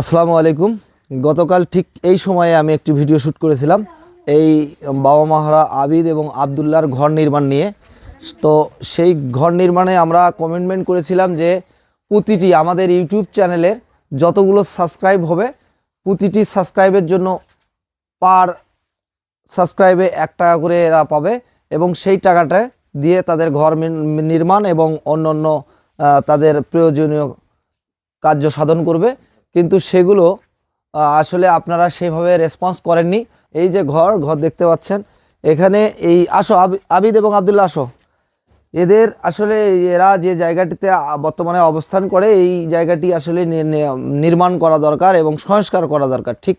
আসসালামু আলাইকুম। গতকাল ঠিক এই সময়ে আমি একটি ভিডিও শ্যুট করেছিলাম। এই বাবা মাহারা আবিদ এবং আবদুল্লাহর ঘর নির্মাণ নিয়ে। তো সেই ঘর নির্মাণে আমরা কমিটমেন্ট করেছিলাম যে প্রতিটি আমাদের ইউটিউব চ্যানেলের যতগুলো সাবস্ক্রাইব হবে, প্রতিটি সাবস্ক্রাইবের জন্য পার সাবস্ক্রাইবে এক টাকা করে এরা পাবে এবং সেই টাকাটা দিয়ে তাদের ঘর নির্মাণ এবং অন্য অন্য তাদের প্রয়োজনীয় কার্য সাধন করবে। কিন্তু সেগুলো আসলে আপনারা সেভাবে রেসপন্স করেননি। এই যে ঘর ঘর দেখতে পাচ্ছেন। এখানে এই, আসো, আবি- আবিদ এবং আবদুল্লাহ আসো। এদের আসলে এরা যে জায়গাটিতে বর্তমানে অবস্থান করে, এই জায়গাটি আসলে নির্মাণ করা দরকার এবং সংস্কার করা দরকার। ঠিক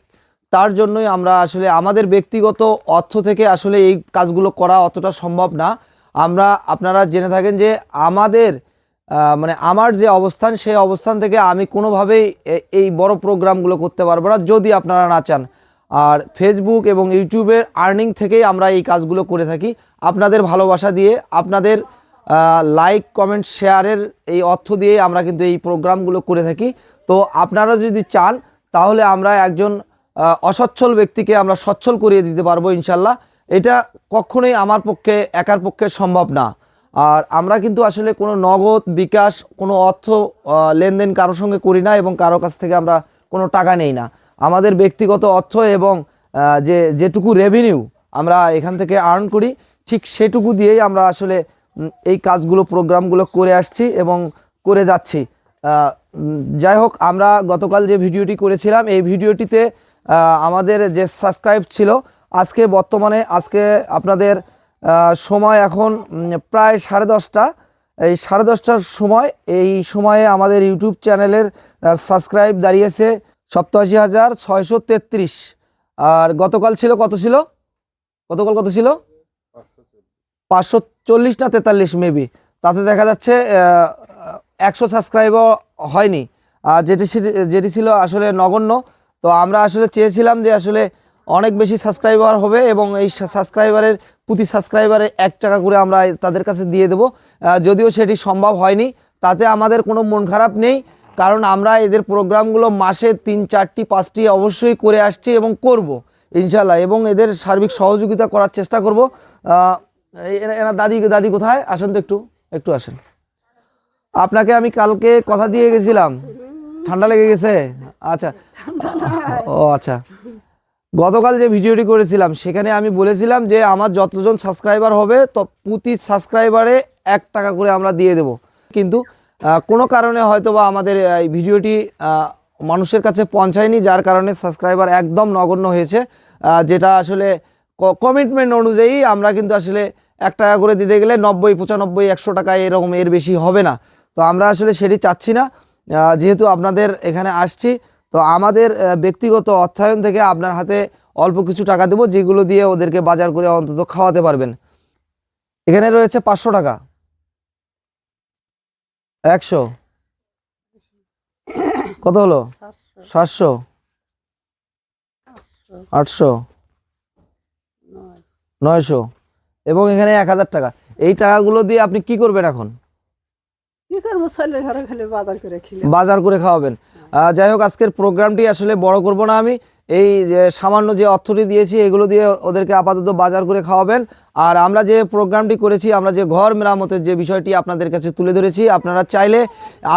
তার জন্যই আমরা আসলে আমাদের ব্যক্তিগত অর্থ থেকে আসলে এই কাজগুলো করা অতটা সম্ভব না। আমরা, আপনারা জেনে থাকেন যে আমাদের মানে আমার যে অবস্থান, সেই অবস্থান থেকে আমি কোনোভাবেই এই বড় প্রোগ্রামগুলো করতে পারব না, যদি আপনারা না চান। আর ফেসবুক এবং ইউটিউবের আর্নিং থেকেই আমরা এই কাজগুলো করে থাকি। আপনাদের ভালোবাসা দিয়ে, আপনাদের লাইক কমেন্ট শেয়ারের এই অর্থ দিয়ে আমরা কিন্তু এই প্রোগ্রামগুলো করে থাকি। তো আপনারা যদি চান, তাহলে আমরা একজন অসচ্ছল ব্যক্তিকে আমরা সচ্ছল করিয়ে দিতে পারব ইনশাল্লাহ। এটা কখনোই আমার পক্ষে, একার পক্ষে সম্ভব না। আর আমরা কিন্তু আসলে কোনো নগদ, বিকাশ, কোনো অর্থ লেনদেন কারোর সঙ্গে করি না এবং কারও কাছ থেকে আমরা কোনো টাকা নেই না। আমাদের ব্যক্তিগত অর্থ এবং যে, যেটুকু রেভিনিউ আমরা এখান থেকে আর্ন করি, ঠিক সেটুকু দিয়েই আমরা আসলে এই কাজগুলো, প্রোগ্রামগুলো করে আসছি এবং করে যাচ্ছি। যাই হোক, আমরা গতকাল যে ভিডিওটি করেছিলাম, এই ভিডিওটিতে আমাদের যে সাবস্ক্রাইব ছিল, আজকে বর্তমানে, আজকে আপনাদের সময় এখন প্রায় সাড়ে দশটা। এই সাড়ে দশটার সময়, এই সময়ে আমাদের ইউটিউব চ্যানেলের সাবস্ক্রাইব দাঁড়িয়েছে সপ্তাশি হাজার ছয়শো তেত্রিশ। আর গতকাল ছিল কত ছিল? গতকাল কত ছিল? পাঁচশো চল্লিশ না তেতাল্লিশ মেবি তাতে দেখা যাচ্ছে একশো সাবস্ক্রাইবও হয়নি। আর যেটি যেটি ছিল আসলে নগণ্য। তো আমরা আসলে চেয়েছিলাম যে আসলে অনেক বেশি সাবস্ক্রাইবার হবে এবং এই সাবস্ক্রাইবারের প্রতি সাবস্ক্রাইবারে এক টাকা করে আমরা তাদের কাছে দিয়ে দেবো। যদিও সেটি সম্ভব হয়নি তাতে আমাদের কোনো মন খারাপ নেই কারণ আমরা এদের প্রোগ্রামগুলো মাসে তিন চারটি পাঁচটি অবশ্যই করে আসছি এবং করব ইনশাল্লাহ এবং এদের সার্বিক সহযোগিতা করার চেষ্টা করব। এরা দাদি দাদি কোথায়? আসেন তো একটু একটু আসেন। আপনাকে আমি কালকে কথা দিয়ে গেছিলাম। ঠান্ডা লেগে গেছে? আচ্ছা। ও আচ্ছা। গতকাল যে ভিডিওটি করেছিলাম, সেখানে আমি বলেছিলাম যে আমার যতজন সাবস্ক্রাইবার হবে, তো প্রতি সাবস্ক্রাইবারে এক টাকা করে আমরা দিয়ে দেব। কিন্তু কোনো কারণে হয়তো বা আমাদের এই ভিডিওটি মানুষের কাছে পৌঁছায়নি, যার কারণে সাবস্ক্রাইবার একদম নগণ্য হয়েছে। যেটা আসলে কমিটমেন্ট অনুযায়ী আমরা কিন্তু আসলে এক টাকা করে দিতে গেলে নব্বই, পঁচানব্বই, একশো টাকা এরকম এর বেশি হবে না। তো আমরা আসলে সেটি চাচ্ছি না। যেহেতু আপনাদের এখানে আসছি তো আমাদের ব্যক্তিগত অর্থায়ন থেকে আপনার হাতে অল্প কিছু টাকা দেবো, যেগুলো দিয়ে ওদেরকে বাজার করে অন্তত খাওয়াতে পারবেন। এখানে রয়েছে পাঁচশো টাকা। একশো। কত হলো? সাতশো। আটশো। নয়শো। এবং এখানে এক হাজার টাকা। এই টাকাগুলো দিয়ে আপনি কি করবেন এখন? বাজার করে খাওয়াবেন। যাই হোক, আজকের প্রোগ্রামটি আসলে বড় করব না আমি। এই যে সামান্য যে অর্থটি দিয়েছি, এগুলো দিয়ে ওদেরকে আপাতত বাজার করে খাওয়াবেন। আর আমরা যে প্রোগ্রামটি করেছি, আমরা যে ঘর মেরামতের যে বিষয়টি আপনাদের কাছে তুলে ধরেছি, আপনারা চাইলে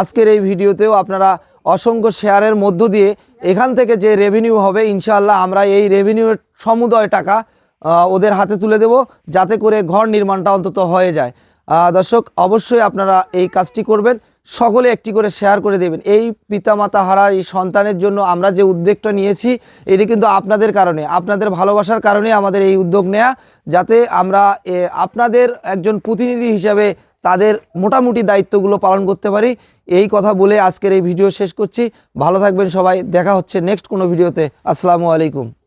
আজকের এই ভিডিওতেও আপনারা অসংখ্য শেয়ারের মধ্য দিয়ে এখান থেকে যে রেভিনিউ হবে, ইনশাআল্লাহ আমরা এই রেভিনিউর সমুদয় টাকা ওদের হাতে তুলে দেব, যাতে করে ঘর নির্মাণটা অন্তত হয়ে যায়। দর্শক, অবশ্যই আপনারা এই কাজটি করবেন। সকলে একটি করে শেয়ার করে দেবেন। এই পিতামাতা হারা, এই সন্তানের জন্য আমরা যে উদ্যোগটা নিয়েছি, এটি কিন্তু আপনাদের কারণে, আপনাদের ভালোবাসার কারণে আমাদের এই উদ্যোগ নেয়া, যাতে আমরা আপনাদের একজন প্রতিনিধি হিসাবে তাদের মোটামুটি দায়িত্বগুলো পালন করতে পারি। এই কথা বলে আজকের এই ভিডিও শেষ করছি। ভালো থাকবেন সবাই। দেখা হচ্ছে নেক্সট কোনো ভিডিওতে। আসসালামু আলাইকুম।